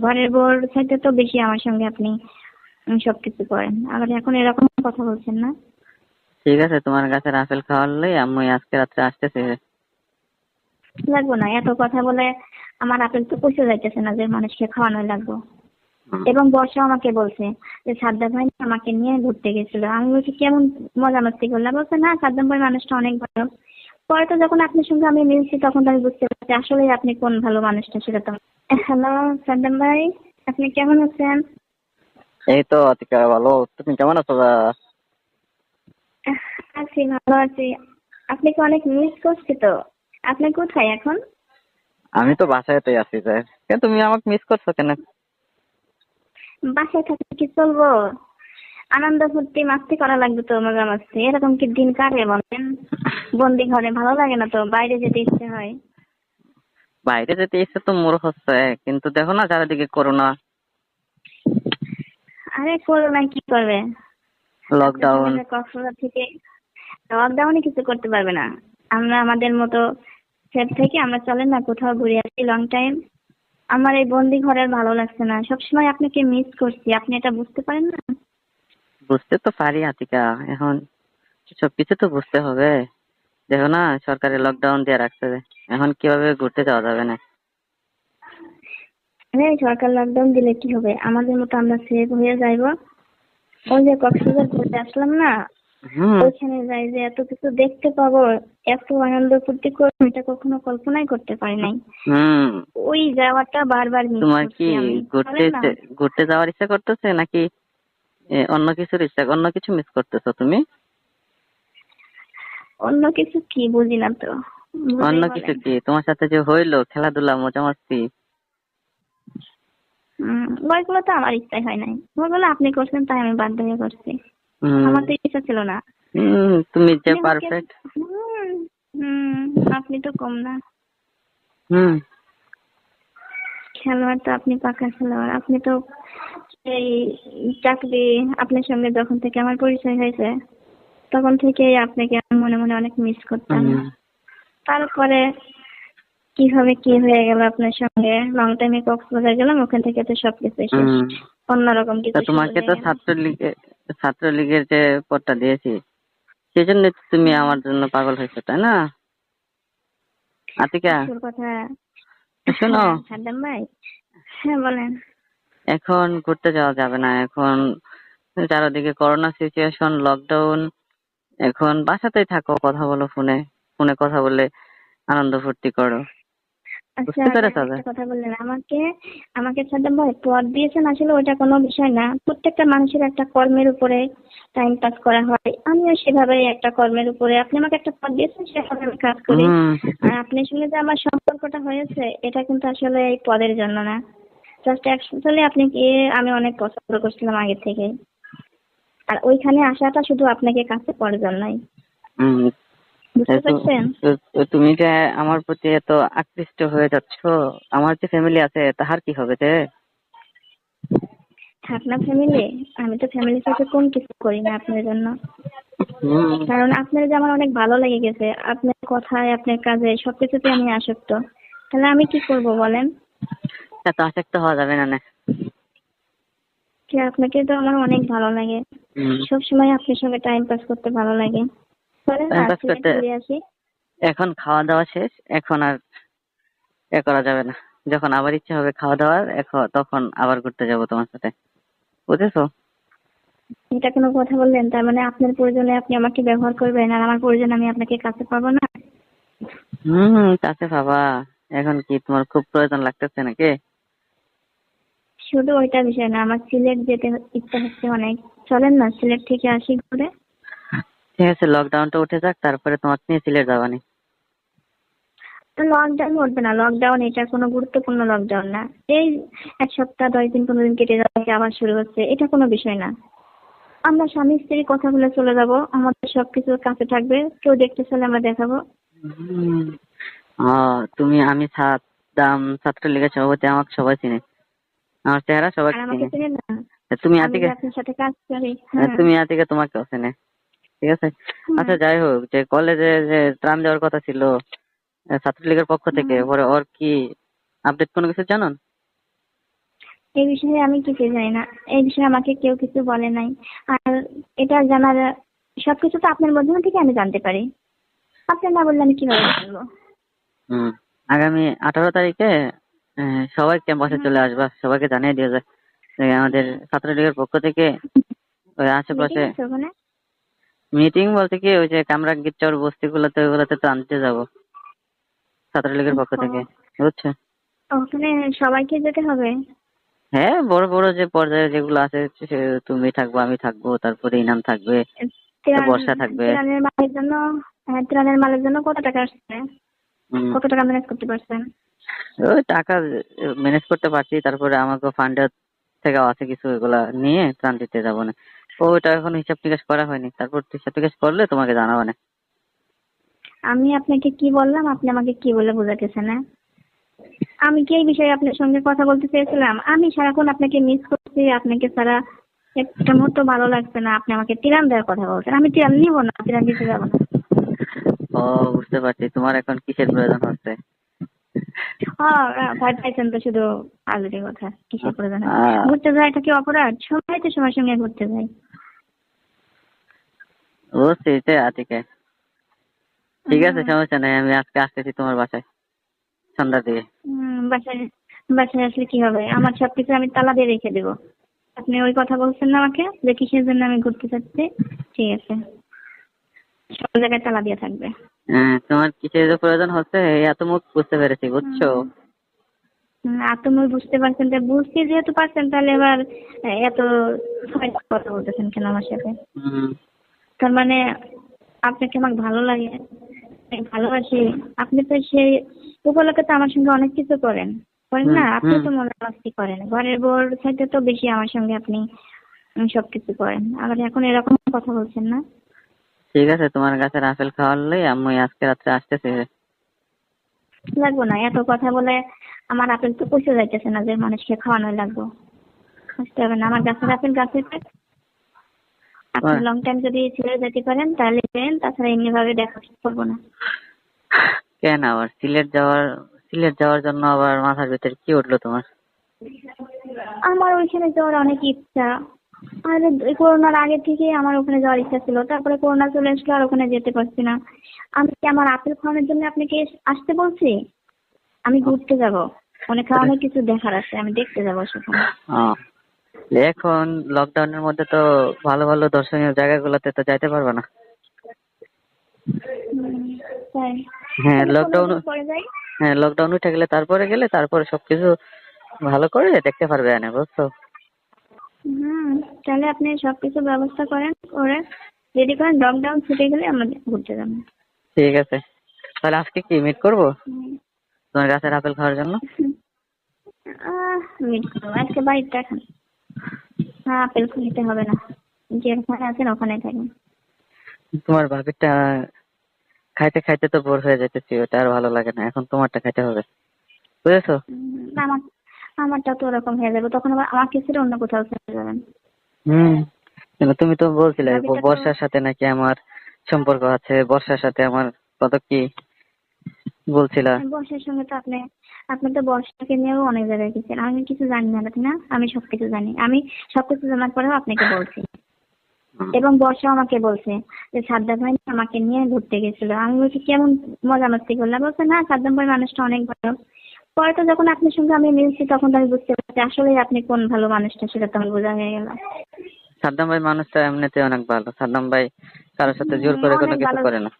ঘরের বউর সাথে তো বেশি আমার সঙ্গে আপনি সবকিছু করেন। আবার এখন এরকম কথা বলছেন না। ঠিক আছে তোমার গাছের আপেল খাওয়ালেই আমি আজকে রাত্রে আসতেছি। লাগবো না এত কথা বলে আমার আপেল তো পচে যাইতেছে না যে মানুষকে খাওয়ানো লাগবো। এবং বর্ষা আমাকে বলছে যে সাদ্দাম ভাই আমাকে নিয়ে ঘুরতে গেছিল। আমি বলছি কেমন মজা মাস্তি করলাম বলছে না সাদ্দাম ভাই মানুষটা অনেক ভালো। পরে তো যখন আপনার সঙ্গে আমি মিলছি তখন তো আমি বুঝতে পারছি আসলে আপনি কোন ভালো মানুষটা সেটা তো। হ্যালো সাদ্দাম ভাই আপনি কেমন আছেন? এই তো ভালো। তুমি কেমন আছো আছি ভালো আছি। আপনি কি অনেক মিস করছি তো? আপনি কোথায় এখন? আমি তো বাসায়তেই আছি কেন তুমি আমাকে মিস করছ কেন? বাসায় থাকলে কি চলবো? আনন্দ ফুর্তি মাস্তি করা লাগবে তো মজা মাস্তি এরকম কি দিন কাটে বলেন? বন্দি ঘরে ভালো লাগে না তো? বাইরে যেতে ইচ্ছে হয়। বাইরে যেতে ইচ্ছে তো মোর হচ্ছে কিন্তু দেখো না চারিদিকে করোনা। আরে করোনা কি করবে? লকডাউন কক্সবাজার থেকে লকডাউনে কিছু করতে পারবে না। আমরা আমাদের মতো সেট থেকে আমরা চলেন না কোথাও ঘুরে আসি লং টাইম আমার এই বন্দি ঘরের ভালো লাগছে না। সবসময় আপনাকে মিস করছি। আপনি এটা বুঝতে পারেন না? বুঝতে তো পারি আতিকা এখন সবকিছু তো বুঝতে হবে। দেখো না সরকারি লকডাউন দিয়ে রাখছে এখন কীভাবে ঘুরতে যাওয়া যাবে না? আরে সরকার লকডাউন দিলে কি হবে? আমাদের মতো আমরা সেভ হয়ে যাইবো। ওই যে কক্সবাজার ঘুরতে আসলাম না ওইখানে যাই যে এত কিছু দেখতে পাবো এত আনন্দ ফুর্তি করব এটা কখনো কল্পনাই করতে পারি নাই। ওই যাওয়াটা বারবার তোমার কি ঘুরতে ঘুরতে যাওয়ার ইচ্ছা করতেছে নাকি অন্য কিছুর ইচ্ছা অন্য কিছু মিস করতেছো তুমি? অন্য কিছু কি বুঝি না তো অন্য কিছু কি? তোমার সাথে যে হইল খেলাধুলা মজা মাস্তি ওইগুলো তো আমার ইচ্ছাই হয় নাই। ওইগুলো আপনি করছেন তাই আমি বাধ্য হয়ে করছি। আমার তো ইচ্ছা ছিল না। তুমি যে পারফেক্ট হুম, আপনি তো কম না। হুম। খেলোয়াড় তো আপনি পাকা খেলোয়াড় আপনি তো এই চাকরি আপনার সঙ্গে যখন থেকে আমার পরিচয় হয়েছে তখন থেকেই আপনাকে মনে মনে অনেক মিস করতাম। তারপরে কীভাবে কি হয়ে গেল আপনার সঙ্গে? লং টাইমে কক্সবাজার গেলাম ওখান থেকে তো সবকিছু শেষ। অন্যরকম কিছু তোমাকে তো গেল। ছাত্রলীগে ছাত্রলীগের যে পদটা দিয়েছি সেজন্য তুমি আমার জন্য পাগল হয়েছো তাই না? আতিকা। কথা শোনো। হ্যাঁ, ভাই। হ্যাঁ বলেন। এখন ঘুরতে যাওয়া যাবে না। এখন চারিদিকে করোনা সিচুয়েশন লকডাউন এখন বাসাতেই থাকো কথা বলো ফোনে ফোনে কথা বলে আনন্দ ফুর্তি করো। আচ্ছা বুঝতে পেরেছ আপনি যে? একটা কথা বললেন। আমাকে আমাকে সাদ্দাম ভাই পদ দিয়েছেন আসলে ওইটা কোনো বিষয় না। প্রত্যেকটা মানুষের একটা কর্মের উপরে টাইম পাস করা হয়। আমিও সেভাবেই একটা কর্মের উপরে। আপনি আমাকে একটা পদ দিয়েছেন সেভাবে আমি কাজ করি। হুম, আর আপনার সঙ্গে যে আমার সম্পর্কটা হয়েছে এটা কিন্তু আসলে এই পদের জন্য না। জাস্ট অ্যাকচুয়ালি আপনি কি আমি অনেক পছন্দ করছিলাম আগে থেকে। আর ওইখানে আসাটা শুধু আপনাকে কাছে জন্যই হুম। বুঝতে পারছেন? তুমি যে আমার প্রতি এত আকৃষ্ট হয়ে যাচ্ছ আমার যে ফ্যামিলি আছে তাহার কি হবে যে? আপনার ফ্যামিলি আমি তো ফ্যামিলির সাথে কোন কিছু করি না আপনার জন্য। কারণ আপনার যে আমার অনেক ভালো লেগে গেছে আপনার কথায় আপনার কাজে সবকিছুতে আমি আসক্ত। তাহলে আমি কি করব বলেন? এত আসক্ত হওয়া যাবে না না। কি আপনাকে তো আমার অনেক ভালো লাগে। সব সময় আপনার সঙ্গে টাইম পাস করতে ভালো লাগে। এখন খাওয়া দাওয়া শেষ এখন আর এ করা যাবে না। যখন আবার ইচ্ছা হবে খাওয়া দাওয়ার এখন তখন আবার ঘুরতে যাব তোমার সাথে। বুঝেছ? এটা কোনো কথা বললেন? তার মানে আপনার প্রয়োজনে আপনি আমাকে ব্যবহার করবেন আর আমার প্রয়োজনে আমি আপনাকে কাছে পাবো না? হুম কাছে পাবা। এখন কি তোমার খুব প্রয়োজন লাগতেছে নাকি? শুধু ওইটা বিষয় না আমার সিলেট যেতে ইচ্ছা হচ্ছে অনেক। চলেন না সিলেট থেকে আসি ঘুরে। ঠিক আছে লকডাউনটা উঠে যাক তারপরে তোমার নিয়ে সিলেট যাবানি লকডাউন উঠবে না লকডাউন এটা কোনো গুরুত্বপূর্ণ লকডাউন না। এই এক সপ্তাহ দশ দিন পনেরো দিন কেটে যাবে আবার শুরু হচ্ছে এটা কোনো বিষয় না। আমরা স্বামী স্ত্রী কথা বলে চলে যাব আমাদের সবকিছু কাছে থাকবে কেউ দেখতে চলে আমরা দেখাবো। তুমি আমি দাম ছাত্রলীগের সভাপতি আমাকে সবাই চিনে। আমার চেহারা সবাই চিনে। তুমি আতিকে হ্যাঁ, তুমি আতিকে তোমাকেও চেনে ঠিক আছে? আচ্ছা যাই হোক যে কলেজে যে ত্রাণ দেওয়ার কথা ছিল ছাত্রলীগের পক্ষ থেকে পরে ওর কি আপডেট কোনো কিছু জানান? এই বিষয়ে আমি কিছু জানি না। এই বিষয়ে আমাকে কেউ কিছু বলে নাই। আর এটা জানার সবকিছু তো আপনার মাধ্যম থেকে আমি জানতে পারি। আপনি না বললে আমি কীভাবে জানব? হুম। আগামী আঠারো তারিখে সবাই ক্যাম্পাসে চলে আসবা সবাইকে জানিয়ে যায় যে আমাদের ছাত্রলীগের পক্ষ থেকে ওই আশেপাশে মিটিং বলতে কি ওই যে কামরা গিচ্চর বস্তিগুলোতে ওগুলোতে তো আনতে যাব ছাত্রলীগের পক্ষ থেকে বুঝছ? ওখানে সবাইকে যেতে হবে? হ্যাঁ বড় বড় যে পর্যায়ে যেগুলো আছে তুমি থাকব আমি থাকব তারপরে ইনাম থাকবে বর্ষা থাকবে। হ্যাঁ ত্রাণের মালের জন্য কত টাকা আসছে? কত টাকা ম্যানেজ করতে পারছেন? ওই টাকা ম্যানেজ করতে পারছি। তারপরে আমাকে ফান্ডের থেকে আছে কিছু এগুলা নিয়ে ত্রাণ দিতে যাব না। ওইটা এখন হিসাব নিকাশ করা হয়নি। তারপর হিসাব নিকাশ করলে তোমাকে জানাব না। আমি আপনাকে কি বললাম? আপনি আমাকে কি বলে বোঝাতেছেন না আমি কি এই বিষয়ে আপনার সঙ্গে কথা বলতে চেয়েছিলাম? আমি সারাক্ষণ আপনাকে মিস করছি। আপনাকে ছাড়া একটা মুহূর্ত ভালো লাগছে না। আপনি আমাকে তিরান দেওয়ার কথা বলছেন। আমি তিরান নিব না তিরান দিতে যাব না। ও বুঝতে পারছি। তোমার এখন কিসের প্রয়োজন হচ্ছে? হ্যাঁ পাইছেন তো শুধু আলুরি কথা কিসের প্রয়োজন? হয়? ঘুরতে যায় এটা কি অপরাধ? সবাই তো সবার সঙ্গে ঘুরতে যায়। বুঝছি আতিকে। ঠিক আছে সমস্যা নেই আমি আজকে আসতেছি তোমার বাসায় সন্ধ্যার দিকে। বাসায় বাসায় আসলে কি হবে? আমার সবকিছু আমি তালা দিয়ে রেখে দেবো। আপনি ওই কথা বলছেন না আমাকে যে কিসের জন্য আমি ঘুরতে চাচ্ছি ঠিক আছে। সব জায়গায় তালা দিয়ে থাকবে। হ্যাঁ তোমার কিসের যে প্রয়োজন হচ্ছে এই এত মুখ বুঝতে পেরেছি বুঝছ? আর বুঝতে পারছেন তো বুঝতে যেহেতু পারছেন তাহলে এবার এত কথা বলতেছেন কেন আমার সাথে? তার মানে আপনাকে আমাকে ভালো লাগে ভালোবাসি আপনি তো সেই উপলক্ষে তো আমার সঙ্গে অনেক কিছু করেন। করেন না? আপনি তো হুম। মনে মাস্তি করেন ঘরের বউর সাথে তো বেশি আমার সঙ্গে আপনি সবকিছু করেন। আবার এখন এরকম কথা বলছেন না? ঠিক আছে তোমার গাছের আপেল খাওয়ার খাওয়ালেই আমি আজকে রাত্রে আসতেছি। লাগবো না এত কথা বলে আমার আপেল তো পচে যাইতেছে না যে মানুষকে খাওয়ানো লাগবো। বুঝতে হবে না আমার গাছের আপেল গাছে আপনি হ্যাঁ। লং টাইম যদি ছেড়ে যেতে পারেন তাহলে দেন তাছাড়া এমনি ভাবে দেখা করব না। কেন আবার? সিলেট যাওয়ার সিলেট যাওয়ার জন্য আবার মাথার ভিতরে কি উঠল তোমার? আমার ওইখানে যাওয়ার অনেক ইচ্ছা। আর করোনার আগে থেকে আমার ওখানে যাওয়ার ইচ্ছা ছিল। তারপরে করোনা চলে আসলো আর ওখানে যেতে পারছি না। আমি কি আমার আপেল খাওয়ানোর জন্য আপনাকে আসতে বলছি? আমি ঘুরতে যাব। অনেক অনেক কিছু দেখার আছে আমি দেখতে যাব সেখানে। এখন লকডাউনের মধ্যে তো ভালো ভালো দর্শনীয় জায়গাগুলোতে তো যাইতে পারবে না। হ্যাঁ লকডাউন হ্যাঁ লকডাউন উঠে গেলে তারপরে গেলে তারপরে সবকিছু ভালো করে দেখতে পারবে এনে বুঝছ? হুম তাহলে আপনি সবকিছু ব্যবস্থা করেন করে রেডি করেন লকডাউন ছুটে গেলে আমরা ঘুরতে যাব। ঠিক আছে। তাহলে আজকে কি মিট করব। তোমার গাছের আপেল খাওয়ার জন্য? মিট করব। আজকে বাড়িতে এখন। হ্যাঁ আপেল নিতে হবে না। যেখানে আছেন ওখানে থাকেন তোমার ভাবিরটা খাইতে খাইতে তো বোর হয়ে যেতেছি ওটা আর ভালো লাগে না। এখন তোমারটা খাইতে হবে। বুঝেছ? আমার আমারটা তো ওরকম হয়ে যাবে। তখন আবার আমাকে ছেড়ে অন্য কোথাও চলে যাবেন। হুম। তুমি তো বলছিলে বর্ষার সাথে নাকি আমার সম্পর্ক আছে বর্ষার সাথে আমার কত কি বলছিলা? বর্ষার সঙ্গে তো আপনি আপনি তো বর্ষাকে নিয়েও অনেক জায়গায় গেছেন। আমি কিছু জানি না না? আমি সবকিছু জানি। আমি সবকিছু জানার পরেও আপনাকে বলছি। এবং বর্ষা আমাকে বলছে যে সাদ্দাম ভাই আমাকে নিয়ে ঘুরতে গেছিল। আমি বলছি কেমন মজা মাস্তি করলাম? বলছে না সাদ্দাম ভাই মানুষটা অনেক ভালো। পরে তো যখন আপনার সঙ্গে আমি মিলছি তখন তো আমি বুঝতে পারছি আসলে আপনি কোন ভালো মানুষটা সেটা তো আমার বোঝা হয়ে গেল। সাদ্দাম ভাই মানুষটা এমনিতে অনেক ভালো। সাদ্দাম ভাই কারোর সাথে জোর করে কোনো কিছু করে না।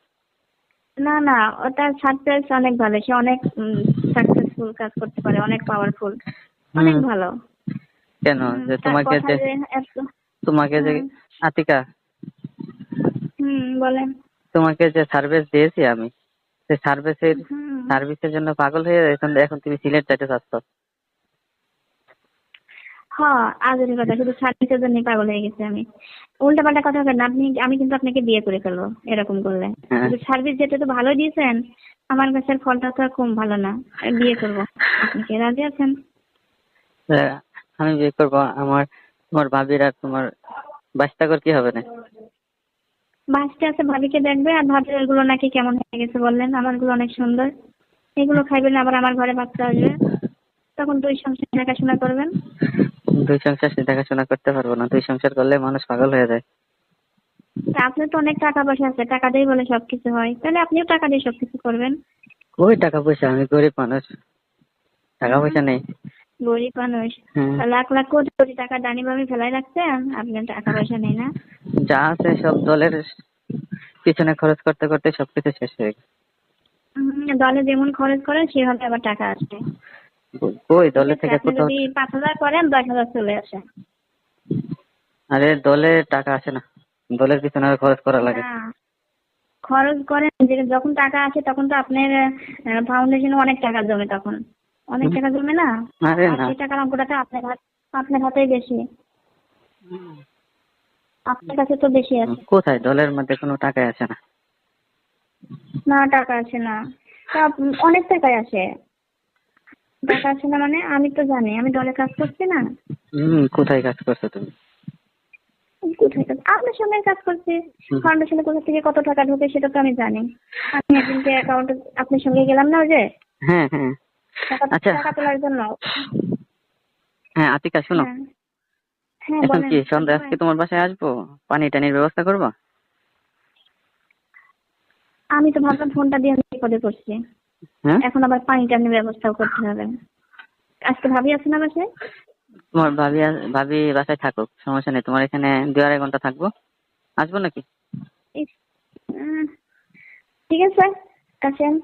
না না ওটার সাকসেস অনেক ভালো। সে অনেক সাকসেসফুল কাজ করতে পারে অনেক পাওয়ারফুল অনেক ভালো। কেন? যে তোমাকে যে তোমাকে যে আতিকা। হুম বলেন। তোমাকে যে সার্ভিস দিয়েছি আমি সার্ভিসের সার্ভিসের জন্য পাগল হয়ে এখন এখন তুমি সিলেট যাইতে চাচ্ছ। হ্যাঁ আজের কথা শুধু সার্ভিসের জন্য পাগল হয়ে গেছি আমি। উল্টা পাল্টা কথা বলেন আপনি আমি কিন্তু আপনাকে বিয়ে করে ফেলব এরকম করলে। হ্যাঁ। সার্ভিস যেটা তো ভালো দিয়েছেন আমার গাছের ফলটা তো কম ভালো না। আমি বিয়ে করব। আপনি কি রাজি আছেন? হ্যাঁ, আমি বিয়ে করব। আমার তোমার ভাবির আর তোমার বাস্তাকর কি হবে না? বাসটা আছে ভাবিকে দেখবে আর ভাবি ওইগুলো নাকি কেমন হয়ে গেছে বললেন। আমারগুলো অনেক সুন্দর। এগুলো খাইবেন আবার আমার ঘরে বাচ্চা আসবে। তখন দুই সংসার দেখাশোনা করবেন। দুই সংসার দেখাশোনা করতে পারব না। দুই সংসার করলে মানুষ পাগল হয়ে যায়। তা আপনার তো অনেক টাকা পয়সা আছে টাকা দিয়ে বলে সবকিছু হয়। তাহলে আপনিও টাকা দিয়ে সবকিছু করবেন। কই টাকা পয়সা? আমি গরিব মানুষ। টাকা পয়সা নেই। গরিব মানুষ। হ্যাঁ। লাখ লাখ কোটি কোটি টাকা ডানি বামি ফেলাই রাখছেন আপনার টাকা পয়সা নেই না। যা আছে সব দলের পিছনে খরচ করতে করতে সবকিছু শেষ হয়ে গেছে। দলে যেমন খরচ করেন সেভাবে আবার টাকা আসবে। কই দলে থেকে আপনি কোথাও যদি পাঁচ হাজার করেন দশ হাজার চলে আসে। আরে দলে টাকা আসে না। দলের পিছনে খরচ করা লাগে। খরচ করেন যে যখন টাকা আসে তখন তো আপনার ফাউন্ডেশনে অনেক টাকা জমে তখন। অনেক টাকা জমে না? আরে আর না। সেই টাকার অঙ্কটা তো আপনার হাত আপনার হাতেই বেশি। আপনার কাছে তো বেশি আছে। কোথায়? দলের মধ্যে কোনো টাকাই আসে না? না টাকা আছে না। তা অনেক টাকাই আসে টাকা আছে না মানে আমি তো জানি আমি দলে কাজ করছি না। হম কোথায় কাজ করছ তুমি? কোথায় কাজ? আপনার সঙ্গে কাজ করছি। ফাউন্ডেশনে কোথা থেকে কত টাকা ঢোকে সেটা তো আমি জানি। আমি একদিনকে অ্যাকাউন্টে আপনার সঙ্গে গেলাম না ওই যে? হ্যাঁ হ্যাঁ। টাকা আচ্ছা। টাকা তোলার জন্য। হ্যাঁ আতিকা শোনো। হ্যাঁ। এখন কি সন্ধ্যা? আজকে তোমার বাসায় আসব? পানি টানির ব্যবস্থা করবা? আমি তো ভাবলাম ফোনটা দিয়ে আমি বিপদে পড়ছি। হ্যাঁ? এখন আবার পানি টানির ব্যবস্থাও করতে হবে। আজকে ভাবি আছে না বাসায়? তোমার ভাবি ভাবি বাসায় থাকুক সমস্যা নেই। তোমার এখানে দু আড়াই ঘণ্টা থাকব। আসব নাকি? ঠিক আছে আসেন